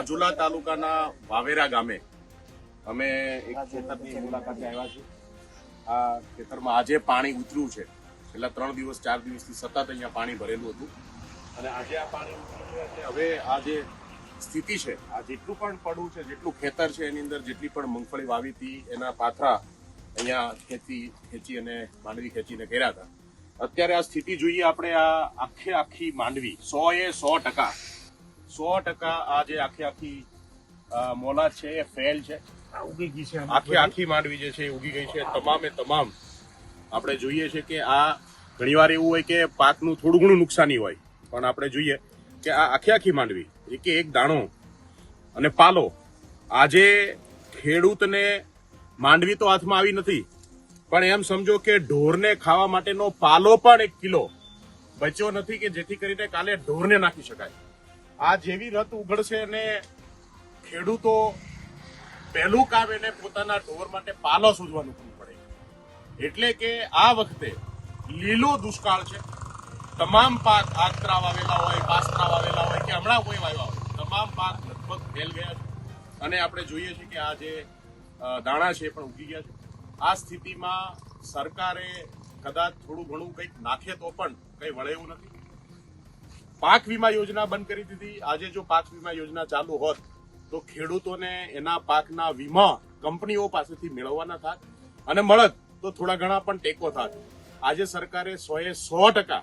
રાજુલા તાલુકાના વાવેરા ગામે અમે એક ખેતરની મુલાકાતે આવ્યા છીએ. આ ખેતરમાં આજે પાણી ઉતર્યું છે. છેલ્લા ત્રણ દિવસ, ચાર દિવસથી સતત અહીંયા પાણી ભરેલું હતું. અને આજે આ પાણી ઉતર્યું હવે આ જે સ્થિતિ છે, આ જેટલું પણ પડવું છે, જેટલું ખેતર છે એની અંદર, જેટલી પણ મગફળી વાવી હતી, એના પાથરા અહીંયા ખેંચી ખેંચી અને માંડવી ખેંચીને કર્યા હતા. અત્યારે આ સ્થિતિ જોઈએ આપણે આ આખે આખી માંડવી, સો એ સો ટકા સો ટકા આ જે આખી આખી મોલા છે એ ફેલ છે. ઉગી ગઈ છે આખી આખી માંડવી જે છે એ ઉગી ગઈ છે. તમામે તમામ આપણે જોઈએ છે કે આ ઘણીવાર એવું હોય કે પાકનું થોડું ઘણું નુકસાની હોય. પણ આપણે જોઈએ કે આ આખી આખી માંડવી એક એક દાણો અને પાલો આજે ખેડૂતને માંડવી તો હાથમાં આવી નથી. પણ એમ સમજો કે ઢોરને ખાવા માટેનો પાલો પણ એક કિલો બચ્યો નથી કે જેથી કરીને કાલે ઢોરને નાખી શકાય. આ જેવી રત ઉઘડશે અને ખેડૂતો પહેલું કામ એને પોતાના ઢોર માટે પાલો શોધવાનું કરવું પડે. એટલે કે આ વખતે લીલો દુષ્કાળ છે. તમામ પાક આત્રા વાવેલા હોય પાસ્ત્રા વાવેલા હોય કે હમણાં કોઈ વાવ્યા હોય, તમામ પાક લગભગ ફેલ ગયા છે. અને આપણે જોઈએ છીએ કે આ જે દાણા છે એ પણ ઉગી ગયા છે. આ સ્થિતિમાં સરકારે કદાચ થોડું ઘણું કંઈક નાખે તો પણ કંઈ વળે એવું નથી. પાક વીમા યોજના બંધ કરી દીધી. આજે જો પાક વીમા યોજના ચાલુ હોત, તો ખેડૂતોને એના પાકના વીમા કંપનીઓ પાસેથી મેળવવાના થાત અને મળત તો થોડા ઘણા પણ ટેકો થાત. આજે સરકારે સોએ સો ટકા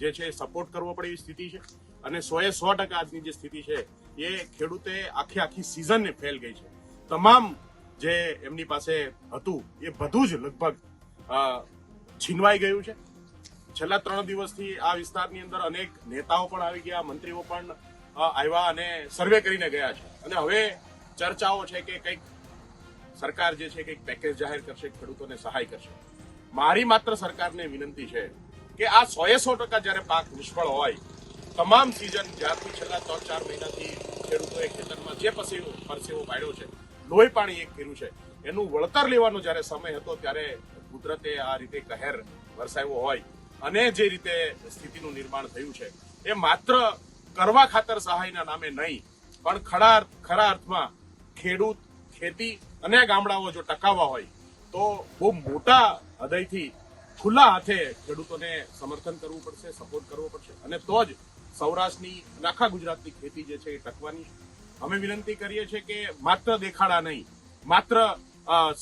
જે છે સપોર્ટ કરવો પડે એવી સ્થિતિ છે અને સોએ સો ટકા આજની જે સ્થિતિ છે એ ખેડૂતે આખી આખી સિઝનને ફેલ ગઈ છે. તમામ જે એમની પાસે હતું એ બધું જ લગભગ છીનવાઈ ગયું છે. છેલ્લા ત્રણ દિવસથી આ વિસ્તારની અંદર અનેક નેતાઓ પણ આવી ગયા, મંત્રીઓ પણ આવ્યા અને સર્વે કરીને ગયા છે. અને હવે ચર્ચાઓ છે કે કંઈક સરકાર જે છે કંઈક પેકેજ જાહેર કરશે, ખેડૂતોને સહાય કરશે. મારી માત્ર સરકારને વિનંતી છે કે આ સોએ સો ટકા જ્યારે પાક નિષ્ફળ હોય, તમામ સિઝન જ્યારથી છેલ્લા ત્રણ ચાર મહિનાથી ખેડૂતોએ ખેતરમાં જે પસેવો પરસેવો પાડ્યો છે, લોહી પાણી એક કર્યું છે, એનું વળતર લેવાનો જ્યારે સમય હતો ત્યારે કુદરતે આ રીતે કહેર વરસાવ્યો હોય અને જે રીતે સ્થિતિનું નિર્માણ થયું છે, એ માત્ર કરવા ખાતર સહાયના નામે નહીં, પણ ખરા ખરા અર્થમાં ખેડૂત, ખેતી અને ગામડાઓ જો ટકાવવા હોય, તો બહુ મોટા હૃદયથી ખુલ્લા હાથે ખેડૂતોને સમર્થન કરવું પડશે સપોર્ટ કરવો પડશે. અને તો જ સૌરાષ્ટ્રની આખા ગુજરાતની ખેતી જે છે એ ટકવાની. અમે વિનંતી કરીએ છીએ કે માત્ર દેખાડા નહીં, માત્ર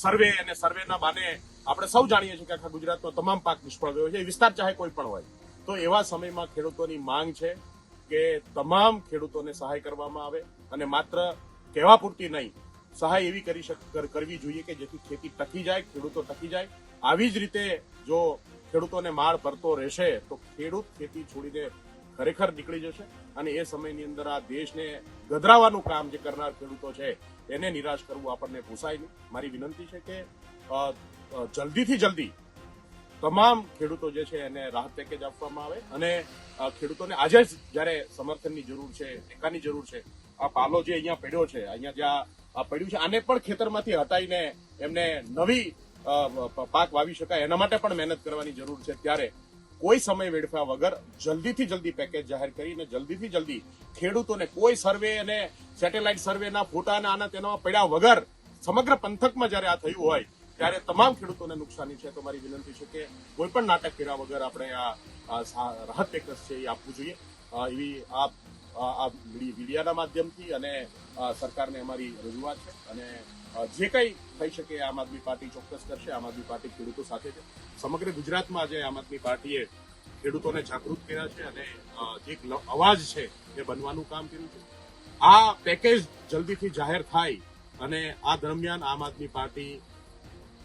સર્વે અને સર્વેના બાને આપણે સૌ જાણીએ છીએ કે આખા ગુજરાતનો તમામ પાક નિષ્ફળ ગયો છે. વિસ્તાર ચાહે કોઈ પણ હોય. તો એવા સમયમાં ખેડૂતોની માંગ છે કે તમામ ખેડૂતોને સહાય કરવામાં આવે અને માત્ર કહેવા પૂરતી નહીં, સહાય એવી કરી કરવી જોઈએ કે જેથી ખેતી ટકી જાય, ખેડૂતો ટકી જાય. આવી જ રીતે જો ખેડૂતોને માળ ભરતો રહેશે તો ખેડૂત ખેતી છોડીને ખરેખર નીકળી જશે અને એ સમયની અંદર આ દેશને ગધરાવાનું કામ જે કરનાર ખેડૂતો છે એને નિરાશ કરવું આપણને પોસાય નહીં. મારી વિનંતી છે કે જલ્દીથી જલ્દી તમામ ખેડૂતો જે છે એને રાહત પેકેજ આપવામાં આવે અને ખેડૂતોને આજે જ જ્યારે સમર્થનની જરૂર છે, ટેકાની જરૂર છે, આ પાલો જે અહીંયા પડ્યો છે, અહીંયા જ્યાં આ પડ્યું છે, આને પણ ખેતરમાંથી હટાઈને એમને નવી પાક વાવી શકાય, એના માટે પણ મહેનત કરવાની જરૂર છે. ત્યારે કોઈ સમય વેડફ્યા વગર જલ્દીથી જલ્દી પેકેજ જાહેર કરીને જલ્દીથી જલ્દી ખેડૂતોને કોઈ સર્વે અને સેટેલાઇટ સર્વેના ફોટાના આના તેના પડ્યા વગર સમગ્ર પંથકમાં જ્યારે આ થયું હોય ત્યારે તમામ ખેડૂતોને નુકસાની છે, તો મારી વિનંતી છે કે કોઈ પણ નાટક કર્યા વગર આપણે આ રાહત પેકેજ છે એ આપવું જોઈએ. એવી આ આ મીડિયાના માધ્યમથી અને સરકારને અમારી રજૂઆત છે. અને જે કંઈ થઈ શકે આમ આદમી પાર્ટી ચોક્કસ કરશે, આમ આદમી પાર્ટી ખેડૂતો સાથે છે. સમગ્ર ગુજરાતમાં આજે આમ આદમી પાર્ટીએ ખેડૂતોને જાગૃત કર્યા છે અને જે અવાજ છે એ બનવાનું કામ કર્યું છે. આ પેકેજ જલ્દીથી જાહેર થાય અને આ દરમિયાન આમ આદમી પાર્ટી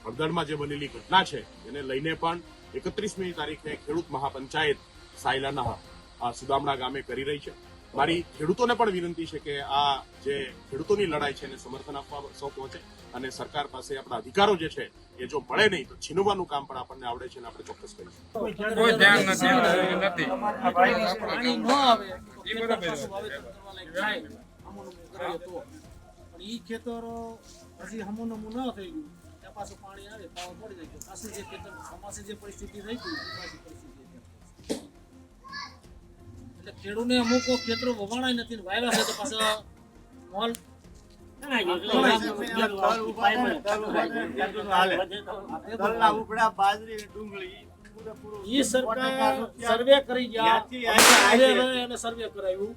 હળદરમાં જે બનેલી ઘટના છે એને લઈને પણ એકત્રીસમી તારીખે ખેડૂત મહાપંચાયત સાયલાના આ સુદામડા ગામે કરી રહી છે. મારી ખેડૂતોને પણ વિનંતી છે કે આ જે ખેડૂતોની લડાઈ છે એને સમર્થન આપવા સૌ પહોંચે અને સરકાર પાસે આપણા અધિકારો જે છે એ જો મળે નહીં તો છીનવવાનું કામ પણ આપણને આવડે છે અને આપણે ચોક્કસ કરીશું. કોઈ ધ્યાન નથી. ખેતરો હજી હમું નમું ન થઈ ગયું. પાછું પાણી આવે પાવા પડી જાય પાછું જે ખેતર ચોમાસે જે પરિસ્થિતિ થઈ ગઈ પાછી પરિસ્થિતિ એટલે ખેડૂને અમુક ખેતરો વવાણાય નથી ને વાવ્યા છે તો પાછા મોલ બાજરી, ડુંગળી, ઈ સરકાર સર્વે કરી ગયા. એને સર્વે કરાવ્યું.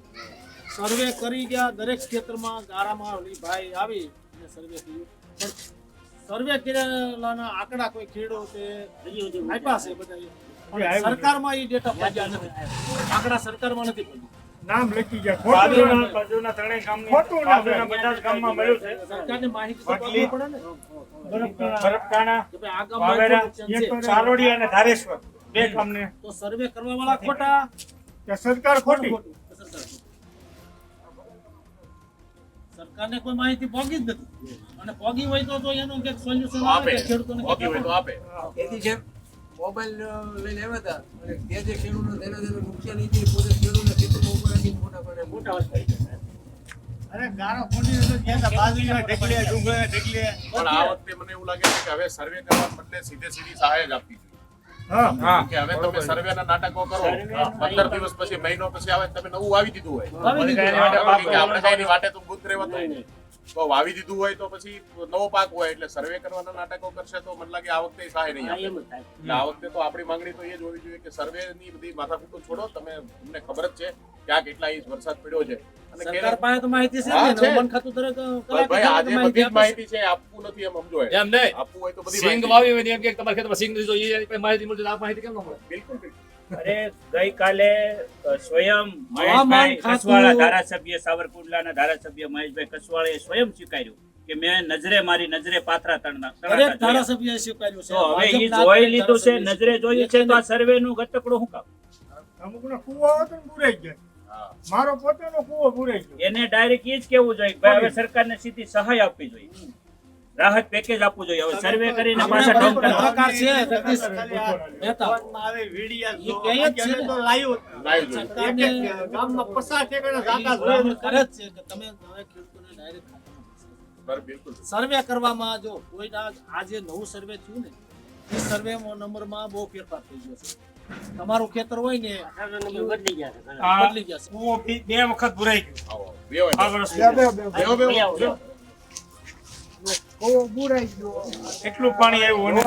સર્વે કરી ગયા. દરેક ક્ષેત્રમાં ગારામાં ભાઈ આવી અને સર્વે કર્યું. પણ સર્વે કરેલાના આંકડા કોઈ ખેડૂતે આપ્યા છે બધા સરકારમાં એ ડેટા પહોંચ્યા નથી. આંકડા સરકારમાં નથી પહોંચ્યા. નામ લખી ગયા. ખોટું બાજુના ત્રણેય ગામની ખોટું નામ બધા જ ગામમાં મળ્યું છે. સરકારની માહિતી આપવી પડે ને. બરફકાણા કે ભાઈ આ ગામમાં વાવેરા એટલું નુકસાન છે. ચારોડી અને ધારેશ્વર. બે ગામને. તો સર્વે કરવા વાળા ખોટું. સરકાર ખોટું. સરકારને કોઈ માહિતી પોગી જ નથી. અને પોગી હોય તો તો એનું કે સોલ્યુશન આપે. ખેડૂતોને પોગી હોય તો આપે. એથી જેમ મોબાઈલ લઈને આવ્યા હતા અને તે જે ખેડૂતને તેના તેને નુકસાન જે પોતે ખેડૂતને ખેતરમાં રાખીને મોટા પડે મોટા અરે ગારો ખોટી તો ગયા હતા, બાજરીના ઢગલે, ડુંગળીના ઢગલે. પણ આ વખતે મને એવું લાગે છે કે હવે સર્વે કરવા બદલે સીધે સીધી સહાય જ આપવી જોઈએ કે હવે તમે સર્વેના નાટકો કરો. પંદર દિવસ પછી મહિનો પછી આવે તમે નવું વાવી દીધું હોય. આપણે કઈ વાટે તો ભૂત રહેવાતું તો વાવી દીધું હોય તો પછી નવો પાક હોય એટલે સર્વે કરવાના નાટકો કરશે તો મને લાગે આ વખતે સહાય નહીં આપે એટલે આ વખતે તો આપણી માંગણી તો એ જ હોવી જોઈએ કે સર્વે ની બધી માથાકૂટો છોડો. તમે તમને ખબર જ છે કે આ કેટલા ઇંચ વરસાદ પડ્યો છે સરકાર પાસે તો માહિતી છે ને છે. ખાતું દરેક ભાઈ આજે બધી જ આપે છે. માહિતી છે આપવું નથી એમ સમજો એમ નહીં આપવું હોય તો બધી સિંગ વાવી હોય એમ કે તમારા ખેતરમાં સિંગ નથી તો એની માહિતી મળતી આ માહિતી કેમ ન મળે બિલકુલ બિલકુલ. અરે ગઈકાલે સ્વયં મહેશભાઈ કસવાળા ધારાસભ્ય સાવરકુંડલાના ધારાસભ્ય મહેશભાઈ કસવાળાએ સ્વયં સ્વીકાર્યું કે મેં નજરે મારી નજરે પાથરા તણના સ્વીકાર્યું છે હવે ઈ જોઈ લીધું છે નજરે જોયું છે તો આ સર્વે નું ગતકડું શું કામ અમુકનો કૂવો હતો ને બુરાઈ ગયો હા. મારો પોતાનો કુવો બુરાઈ ગયો. એને ડાયરેક્ટ એ જ કેવું જોઈએ ભાઈ હવે સરકારને સીધી સહાય આપવી જોઈએ. રાહત પેકેજ આપવું જોઈએ. હવે સર્વે કરીને પાછા ડોમ કરવા છે જગદીશ મહેતા. આવે, વિડીયા જો. છે. તો લાઈવ લાઈવ જોયું. ગામમાં પચાસ ઠેકાણે ઝાંકા ભલામણ જોઈને કરે છે કે તમે હવે ખેડૂતોને ડાયરેક્ટ બરાબર, બિલકુલ. સર્વે કરવામાં જો કોઈ આજે નવું સર્વે થયું ને એ સર્વે નંબરમાં બહુ ફેરફાર થઈ ગયો છે. તમારું ખેતર હોય ને બદલી ગયા બદલી ગયા બે બે વખત ભરાઈ ગયો. એટલું પાણી આવ્યું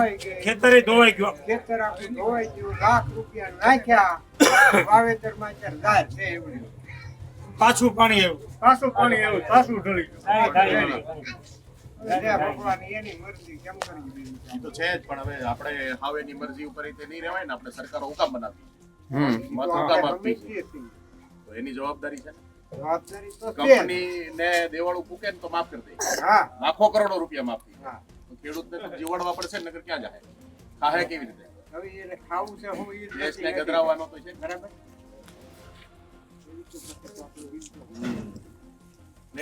ખેતરે ધોવાઈ ગયો. ખેતર ધોવાઈ ગયું. લાખ રૂપિયા નાખ્યા. વાવેતરમાં અત્યારે છે એવડી. પાછું પાણી આવ્યું. પાછું પાણી આવ્યું. પાછું ઢળી ગયું. નહીં. અરે ભગવાન એની મરજી કેમ કરી દીધી ઈ તો છે જ પણ હવે આપણે હાવ એની મરજી ઉપર તે નહીં રહેવાય ને આપણે સરકારો હુકામ બનાવી મત હુકામ આપવી છે. સમજતી હતી. તો એની જવાબદારી છે ને. જવાબદારી તો છે કંપની ને દેવાળું ફૂકે ને તો માફ કરી દે. લાખો કરોડો રૂપિયા માફ થઈ ને તો ખેડૂતને તો જીવડવા પડશે ને ક્યાં જાય ખાહે કેવી રીતે? હવે એને ખાવું છે હું એ દેશને ગધરાવવાનો તો છે. બરાબર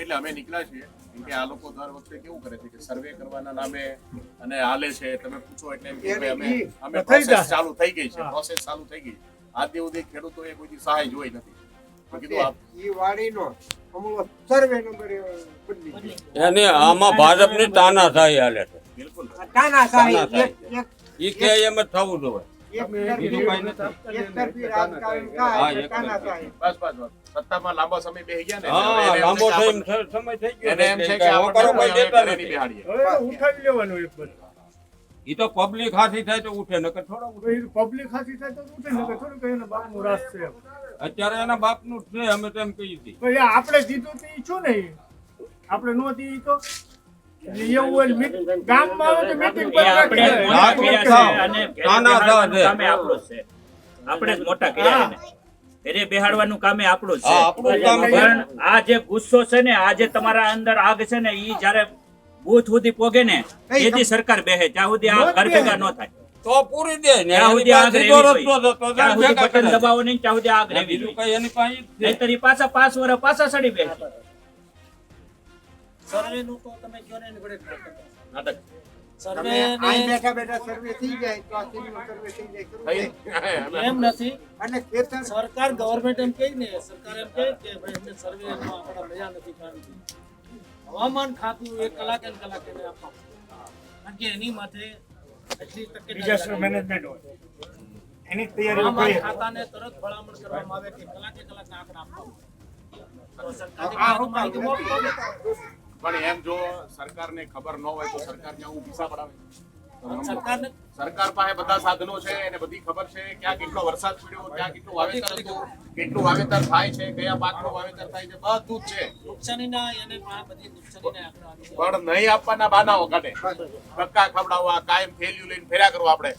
એટલે અમે નીકળ્યા છીએ. કેમ કે આ લોકો દર વખતે કેવું કરે છે કે સર્વે કરવાના નામે અને હાલે છે. તમે પૂછો એટલે એમ કે અમે અમે પ્રોસેસ ચાલુ થઈ ગઈ છે. પ્રોસેસ ચાલુ થઈ ગઈ આજ સુધી ખેડૂતોએ કોઈ સહાય જોઈ નથી. તો કીધું આપ ઈ વાડીનો. એને આમાં ભાજપની તાનાશાહી હાલે છે. બિલકુલ. તાનાશાહી તાનાશાહી. એક એક ઈ કે એમ થવું જોઈએ. સત્તામાં લાંબો સમય ગયા ને હા લાંબો છે સમય થઈ ગયો એને એમ છે કે દેતા નથી. બેહાડીએ. તો ઉઠાવી લેવાનું એક બધું. ઈ તો પબ્લિક હાથી થાય તો ઉઠે નકર થોડો પબ્લિક હાથી થાય તો ઉઠે ને થોડું કઈ એના બાપનું રાસ છે અત્યારે એના બાપનું નું છે અમે તો એમ કહી હતી તો એ આપણે દીધું તો ઈ શું નહીં આપણે નો દી તો. આપણે મોટા કર્યા બેહાડવાનું કામે આપણું છે. એને બેહાડવાનું કામે આપણું. પણ આ જે ગુસ્સો છે ને આ જે તમારા અંદર આગ છે ને ઈ જયારે બૂથ સુધી પોગે ને એથી સરકાર બેહે. ત્યાં સુધી આ ઘર ભેગા ન થાય. તો પૂરી દે ને. બટન દબાવો નહીં ત્યાં સુધી આગ રહેવી બીજું જોઈએ. કઈ એની પાસે. નહીંતર પાછા પાંચ વર્ષ પાછા સડી બેસે સર્વેનું તો તમે કયો ને એની ઘોડે નાટક. સર્વે બેઠા બેઠા સર્વે થઈ જાય તો આ સર્વે થઈ જાય એમ નથી. અને ખેતર સરકાર ગવર્મેન્ટ એમ કહે ને સરકાર એમ કહે કે ભાઈ અમને સર્વે આંકડા મળ્યા નથી કારણ કે હવામાન ખાતું એક કલાકે ને કલાકે એને આપવા કારણ કે એની માથે એટલી તકે ડિઝાસ્ટર મેનેજમેન્ટ હોય. એની તૈયારીઓ હવામાન ખાતાને તરત ભલામણ કરવામાં આવે કે કલાકે કલાક આંકડા આપવા તો સરકારની. પણ એમ જો સરકારને ખબર ન હોય તો સરકાર ક્યાં આવું પીસા પડાવે સરકાર પાસે બધા સાધનો છે એને બધી ખબર છે ક્યાં કેટલો વરસાદ પડ્યો ક્યાં કેટલું વાવેતર હતું કેટલું વાવેતર થાય છે કયા પાકનું વાવેતર થાય છે બધું જ છે નુકસાનીના એને બધી નુકસાનીના આંકડા આવી ગયા. પણ નહીં આપવાના બાનાઓ કાઢે ધક્કા ખવડાવવા કાયમ ફેલ્યુ લઈને ફેર્યા કરવા આપણે